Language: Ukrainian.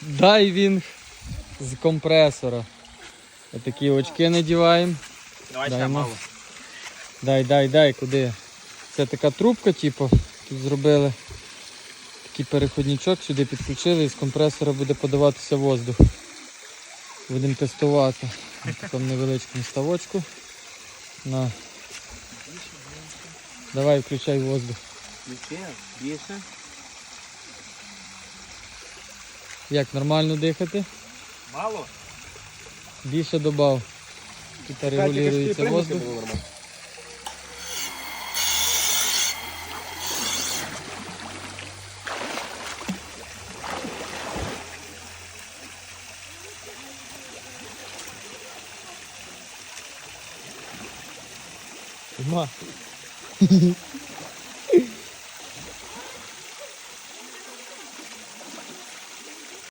дайвінг з компресора. Отакі очки надіваємо. Давай Дай ще мало. Дай, дай, дай, куди? Це така трубка, типу, тут зробили такий переходничок, сюди підключили і з компресора буде подаватися воздух. Будемо тестувати на такому невеличкому ставочку. На. Давай включай воздух. Більше, більше. Як нормально дихати? Мало? Більше добав. Тут регулюється воздух. Ма.